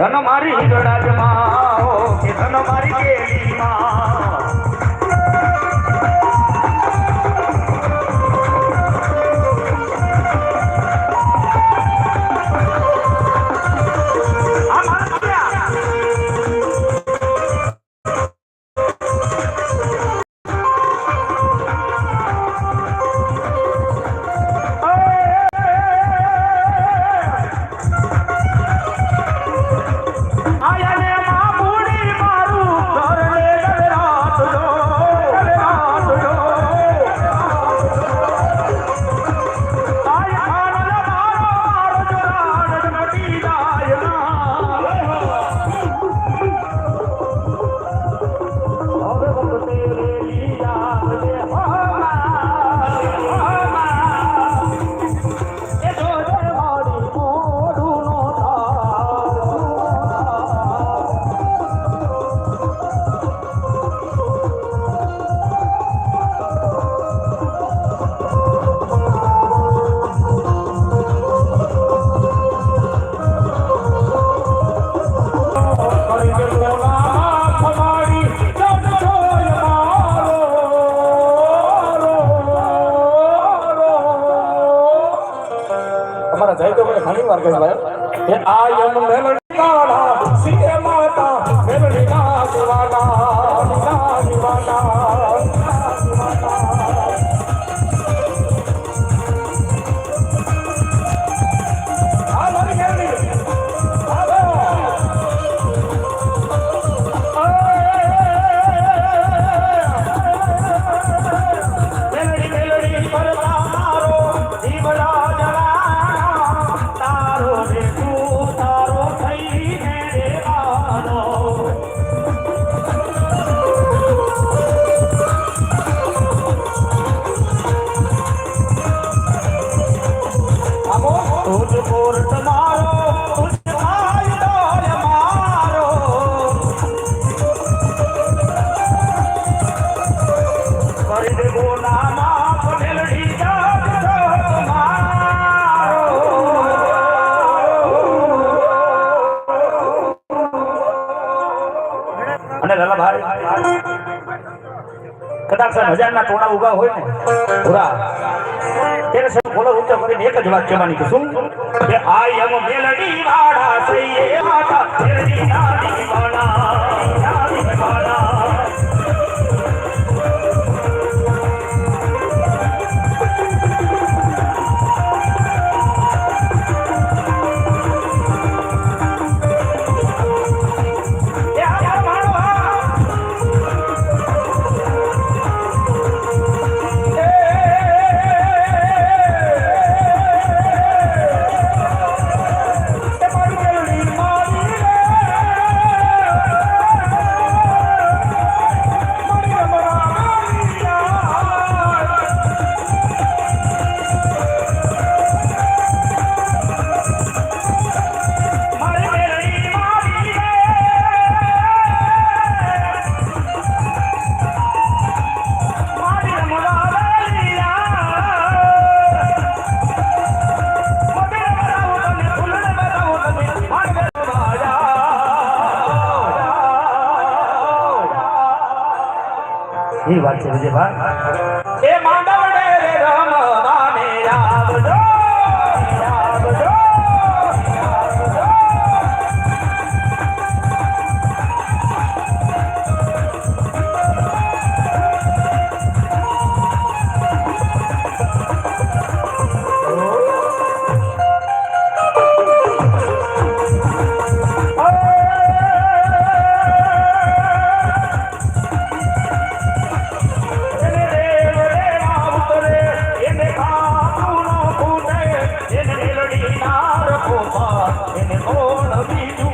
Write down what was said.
ધન મારી ગળાજમાં ઓ કે ધન મારી કેલીમાં જય તો મને ઘણી વાર કહ્યું ભાઈ. એ આયમ મેલડી કાળા સીતે માતા મેલડી ના દિવાના દિવાના. Oh, અને લલાભાઈ કદાચ હજારના ટોણા ઊભા હોય ને પૂરા તેને સૌ બોલો ઊંચો કરીને એક જ વાત કહેવાની કે આઈ એમ મેલડી વાળા સૈયે માતા મેલડી નાની વાળા એ વાત છે વિજયભાઈ. એ માંડ કિનાર કોપા એને ઓળવી